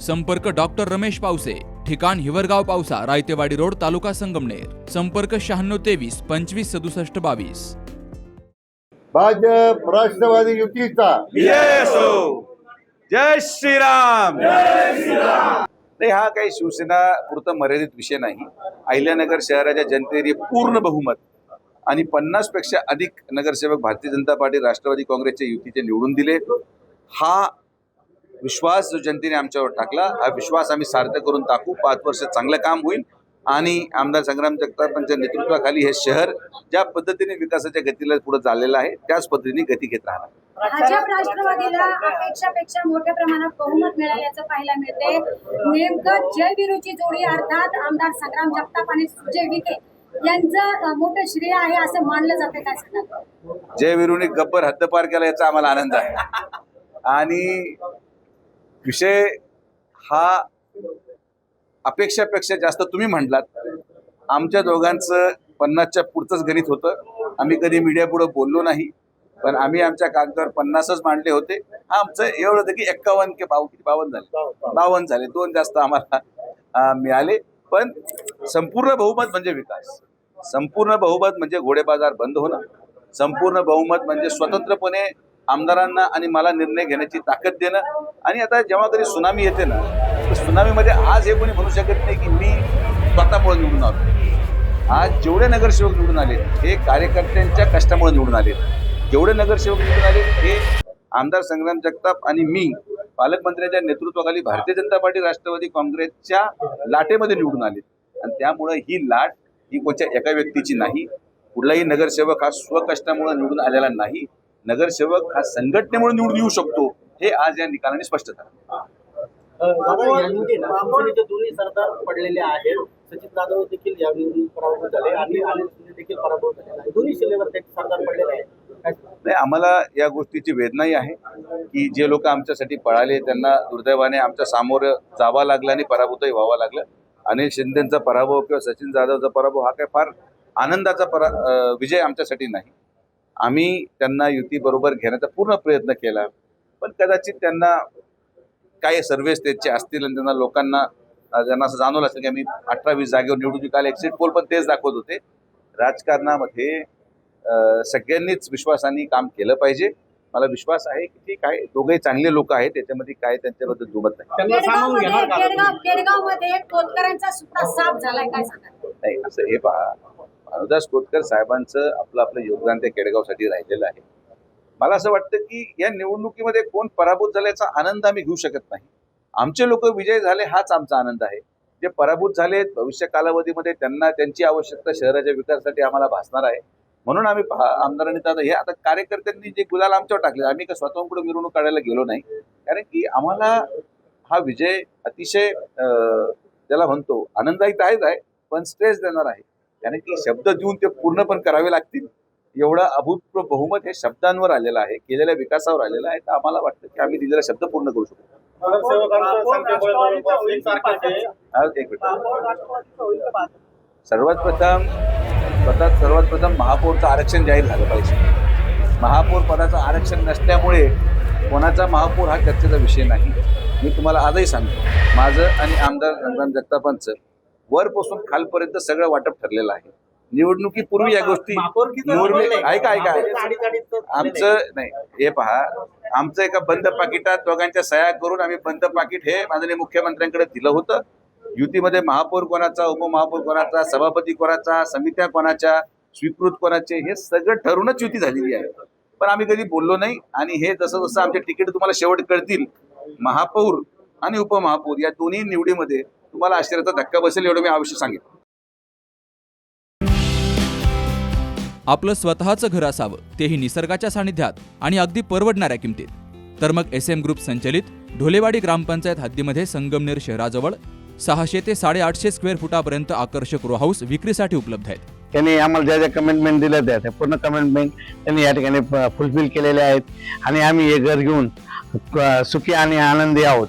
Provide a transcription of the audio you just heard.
संपर्क डॉक्टर रमेश पावसे ठिकाण हिवरगाव पावसा रायतेवाडी रोड तालुका संगमनेर. संपर्क शहाण्णव तेवीस पंचवीस सदुसष्ट बावीस. भाजप राष्ट्रवादी युतीचा. जय श्रीराम. नाही हा काही शिवसेना पुरता मर्यादित विषय नाही. अहिल्यानगर शहराच्या जनतेने पूर्ण बहुमत आणि पन्नासपेक्षा अधिक नगरसेवक भारतीय जनता पार्टी राष्ट्रवादी काँग्रेसच्या युतीचे निवडून दिले. हा विश्वास जो जनतेने आमच्यावर टाकला हा विश्वास आम्ही सार्थ करून टाकू. पाच वर्ष चांगलं काम होईल. आणि आमदार संग्राम जगतापांच्या नेतृत्वाखाली हे शहर ज्या पद्धतीने विकासाच्या गतीला पुढे चाललेलं आहे त्याच पद्धतीने गती घेत राहणार. भाजप राष्ट्रवादीला अपेक्षापेक्षा मोठ्या प्रमाणात बहुमत मिळाल्याचं पाहायला मिळते. नेमकं जय विरोची जोडी अर्थात आमदार संग्राम जगताप आणि सुजय विखे यांचं अं, मोठं श्रेय आहे असं मानलं जाते काय सांगाल जय विरुनी गब्बर हद्दपार केला याचा आम्हाला आनंद आहे. आणि विषय हा अपेक्षापेक्षा जास्त तुम्ही म्हटलात. आमच्या दोघांचं पन्नासच्या पुढचंच गणित होतं. आम्ही कधी मीडियापुढं बोललो नाही पण आम्ही आमच्या कागदावर पन्नासच मांडले होते. आमचं एवढं होतं की एक्कावन्न के बाव किती बावन्न झाले? बावन्न झाले. दोन जास्त आम्हाला मिळाले. पण संपूर्ण बहुमत म्हणजे विकास. संपूर्ण बहुमत म्हणजे घोडेबाजार बंद होणं. संपूर्ण बहुमत म्हणजे स्वतंत्रपणे आमदारांना आणि मला निर्णय घेण्याची ताकद देणं आणि आता जेव्हा तरी सुनामी येते ना तर सुनामीमध्ये आज हे कोणी म्हणू शकत नाही की मी स्वतःमुळे निवडून आलो. आज जेवढे नगरसेवक निवडून आले हे कार्यकर्त्यांच्या कष्टामुळे निवडून आले. जेवढे नगरसेवक निवडून आले हे आमदार संग्राम जगताप आणि मी पालकमंत्र्यांच्या नेतृत्वाखाली भारतीय जनता पार्टी राष्ट्रवादी काँग्रेसच्या लाटेमध्ये निवडून आले. आणि त्यामुळे ही लाट ही कोणत्या एका व्यक्तीची नाही कुठलाही नगरसेवक हा स्वकष्टामुळे निवडून आलेला नाही. नगरसेवक हा संघटनेमुळे निवडून येऊ शकतो हे आज या निकालाने स्पष्ट झालं. दादा यांनी ना शिवसेनेचे दोन्ही सरदार पडलेले आहेत. सचिन जाधव देखील यावेळी पराभूत झाले आणि अनिल शिंदे देखील पराभूत झालेले आहे दोन्ही शिल्लेवर ते सरदार पडलेले आहेत. काय सांगता? नाही आम्हाला या गोष्टीची वेदनाही आहे की जे लोक आमच्यासाठी पळाले त्यांना दुर्दैवाने आमच्यासमोर जावं लागलं आणि पराभूतही व्हावं लागलं. अनिल शिंदेचा पराभव किंवा सचिन जाधवचा पराभव हा काय फार आनंदाचा परा विजय आमच्यासाठी नाही. आम्ही त्यांना युतीबरोबर घेण्याचा पूर्ण प्रयत्न केला. पण कदाचित त्यांना काय सर्वे स्टेजचे असतील आणि त्यांना लोकांना अं, ज्यांना असं जाणवलं असेल की आम्ही अठरा वीस जागेवर निवडून काल एक्झिट पोल पण तेच दाखवत होते. राजकारणामध्ये सगळ्यांनीच विश्वासाने काम केलं पाहिजे. मला विश्वास आहे की ठीक आहे दोघेही चांगले लोक आहेत त्याच्यामध्ये काय त्यांच्याबद्दल दुमत त्यांना काय नाही असं हे पहा. अनुदास कोतकर साहेबांचं आपलं आपलं योगदान त्या केडगावसाठी राहिलेलं आहे. मला असं वाटतं की या निवडणुकीमध्ये कोण पराभूत झाल्याचा आनंद आम्ही घेऊ शकत नाही. आमचे लोक विजय झाले हाच आमचा आनंद आहे. जे पराभूत झालेत भविष्य कालावधीमध्ये त्यांना त्यांची आवश्यकता शहराच्या विकासासाठी आम्हाला भासणार आहे. म्हणून आम्ही आमदारांनी तर आता हे आता कार्यकर्त्यांनी जे गुलाल आमच्यावर टाकले आम्ही का स्वतःहून कुठे मिरवणूक काढायला गेलो नाही. कारण की आम्हाला हा विजय अतिशय त्याला म्हणतो आनंददायी तर आहेच आहे पण स्ट्रेस देणार आहे. कारण की शब्द देऊन ते पूर्ण पण करावे लागतील. एवढं अभूतपूर्व बहुमत हे शब्दांवर आलेलं आहे केलेल्या विकासावर आलेलं आहे. तर आम्हाला वाटतं की आम्ही दिलेला शब्द पूर्ण करू शकतो. एक मिनिट. सर्वात प्रथम स्वतः सर्वात प्रथम महापौरचं आरक्षण जाहीर झालं पाहिजे. महापौर पदाचं आरक्षण नसल्यामुळे कोणाचा महापौर हा चर्चेचा विषय नाही. मी तुम्हाला आजही सांगतो. माझं आणि आमदार संग्राम जगतापांचं वरपासून खालपर्यंत सगळं वाटप ठरलेलं आहे. निवडणुकीपूर्वी या गोष्टी? ऐका ऐका. आमचं नाही हे पहा. आमचं एका बंद पाकिटात दोघांच्या सह्या करून आम्ही बंद पाकिट हे माननीय मुख्यमंत्र्यांकडे दिलं होतं. युतीमध्ये महापौर कोणाचा उपमहापौर कोणाचा सभापती कोणाचा समित्या कोणाच्या स्वीकृत कोणाचे हे सगळं ठरूनच युती झालेली आहे. पण आम्ही कधी बोललो नाही आणि हे जसं जसं आमचे तिकीट तुम्हाला शेवट कळतील महापौर आणि उपमहापौर या दोन्ही निवडीमध्ये तुम्हाला आश्चर्याचा धक्का बसेल एवढं मी अवश्य सांगेन. आपलं स्वतःचं घर असावं तेही निसर्गाच्या सानिध्यात आणि अगदी परवडणाऱ्या किमतीत. तर मग एस एम ग्रुप संचलित ढोलेवाडी ग्रामपंचायत हद्दीमध्ये संगमनेर शहराजवळ सहाशे ते साडेआठशे स्क्वेअर फुटापर्यंत आकर्षक रो हाऊस विक्रीसाठी उपलब्ध आहेत. त्यांनी आम्हाला ज्या ज्या कमेंटमेंट दिल्या त्या त्या पूर्ण कमेंटमेंट त्यांनी या ठिकाणी फुलफिल केलेल्या आहेत. आणि आम्ही हे घर घेऊन सुखी आणि आनंदी आहोत.